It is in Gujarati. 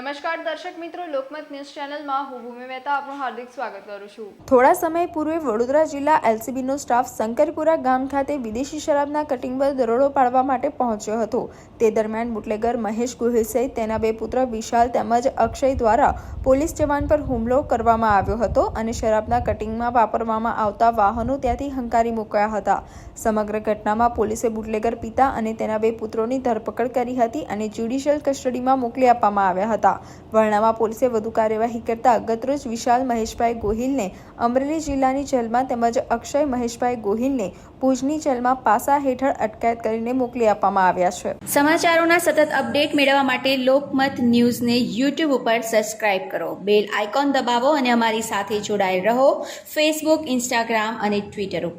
નમસ્કાર દર્શક મિત્રો, લોકમત ન્યૂઝ ચેનલમાં હું ભૂમિ મહેતા આપનું હાર્દિક સ્વાગત કરું છું. થોડા સમય પૂર્વે વડોદરા જિલ્લા એલસીબીનો સ્ટાફ શંકરપુરા ગામ ખાતે વિદેશી શરાબના કટિંગ પર દરોડો પાડવા માટે પહોંચ્યો હતો. તે દરમિયાન બુટલેગર મહેશ ગોહિલ સહિત તેના બે પુત્ર વિશાલ તેમજ અક્ષય દ્વારા પોલીસ જવાન પર હુમલો કરવામાં આવ્યો હતો અને શરાબના કટિંગમાં વાપરવામાં આવતા વાહનો ત્યાંથી હંકારી મુકાયા હતા. સમગ્ર ઘટનામાં પોલીસે બુટલેગર પિતા અને તેના બે પુત્રોની ધરપકડ કરી હતી અને જ્યુડિશિયલ કસ્ટડીમાં મોકલી આપવામાં આવ્યા હતા. વરણામાં પોલીસે વધુ કાર્યવાહી કરતા ગતરોજ વિશાલ મહેશભાઈ ગોહિલને અમરેલી જિલ્લાની જેલમાં તેમજ અક્ષય મહેશભાઈ ગોહિલને ભુજની જેલમાં પાસા હેઠળ અટકાયત કરીને મોકલી આપવામાં આવ્યા છે. સમાચારોના સતત અપડેટ મેળવવા માટે લોકમત ન્યૂઝને યુટ્યુબ ઉપર સબસ્ક્રાઇબ કરો. બેલ આઇકોન દબાવો અને અમારી સાથે જોડાયેલ રહો. ફેસબુક ઇન્સ્ટાગ્રામ અને ટ્વિટર ઉપર.